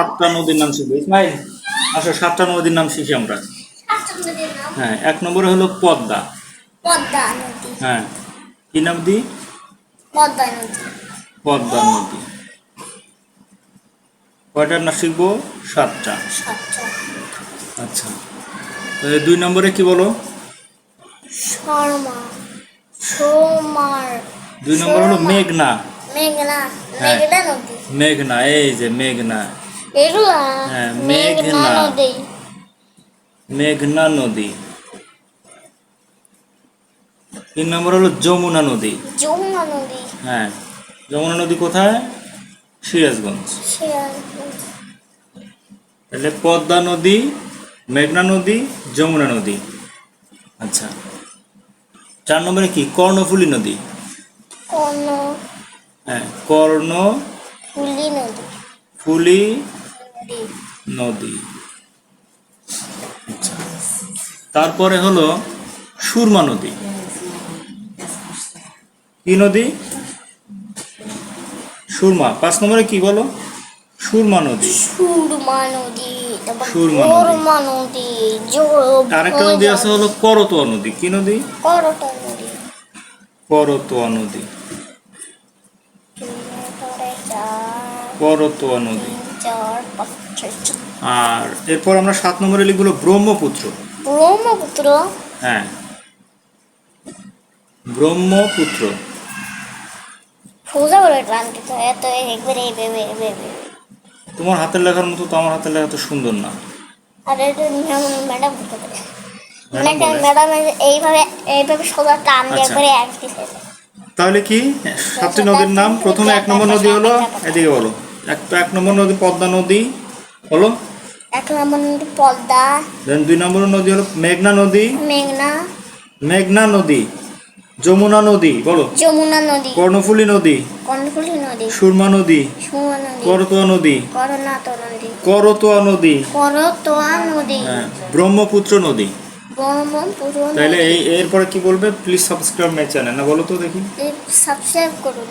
সাতটা নদীর নাম শিখব ইসমাইল আসো সাতটা নদীর নাম শিখি আমরা। হ্যাঁ এক নম্বরে হলো পদ্মা। পদ্মা নদী। হ্যাঁ কি নাম দি? পদ্মা নদী। পদ্মা নদী। কয়টার নাম শিখব? সাতটা। আচ্ছা দুই নম্বরে কি বলো? শর্মা। সোমার দুই নম্বর হলো মেঘনা। মেঘনা। হ্যাঁ। মেঘনা নদী। মেঘনা এই যে মেঘনা। এগুলা হ্যাঁ, মেঘনা। নদী। মেঘনা নদী। তিন নম্বর হলো যমুনা নদী। যমুনা নদী। হ্যাঁ যমুনা নদী কোথায়? সিরাজগঞ্জ। তাহলে পদ্মা নদী মেঘনা নদী যমুনা নদী। আচ্ছা চার নম্বরে কি? কর্ণফুলী নদী। কোন হ্যাঁ কর্ণফুলী ফুলি নদী। নদী নদী। তারপরে হলো সুরমা নদী। কি নদী? সুরমা। পাঁচ নম্বরে কি বলো? সুরমা নদী। সুরমা নদী সুরমা নদী। আরেকটা নদী আছে হলো করতোয়া নদী। কি নদী? করটা নদী। করতোয়া নদী। করতোয়া নদী। আর এরপর আমরা সাত নম্বরে লিখব ব্রহ্মপুত্র। ব্রহ্মপুত্র? হ্যাঁ। ব্রহ্মপুত্র। সোজা করে টানতে তো এত একবারে এভাবে এভাবে তোমার হাতের লেখার মতো তো আমার হাতের লেখা তো সুন্দর না। আর ম্যাডাম পারে। মানে ম্যাডাম এইভাবে এইভাবে সোজা টান দিয়ে আচ্ছা। একবারে এক তাহলে কি? সাতটি নদীর নাম প্রথমে এক নম্বর নদী হলো এদিকে বলো। এক এক নম্বর নদী পদ্মা নদী হলো এক নম্বর নদী পদ্মা। দেন দুই নম্বর নদী হলো মেঘনা নদী। মেঘনা। মেঘনা নদী যমুনা নদী বলো। যমুনা নদী। কর্ণফুলী নদী। কর্ণফুলী নদী। সুরমা নদী। সুমা নদী। করতোয়া নদী। করতোয়া নদী। করতোয়া নদী। হ্যাঁ ব্রহ্মপুত্র নদী। তাহলে এই এরপরে কি বলবে? প্লিজ সাবস্ক্রাইব মাই চ্যানেল না বলো তো দেখি। সাবস্ক্রাইব করুন।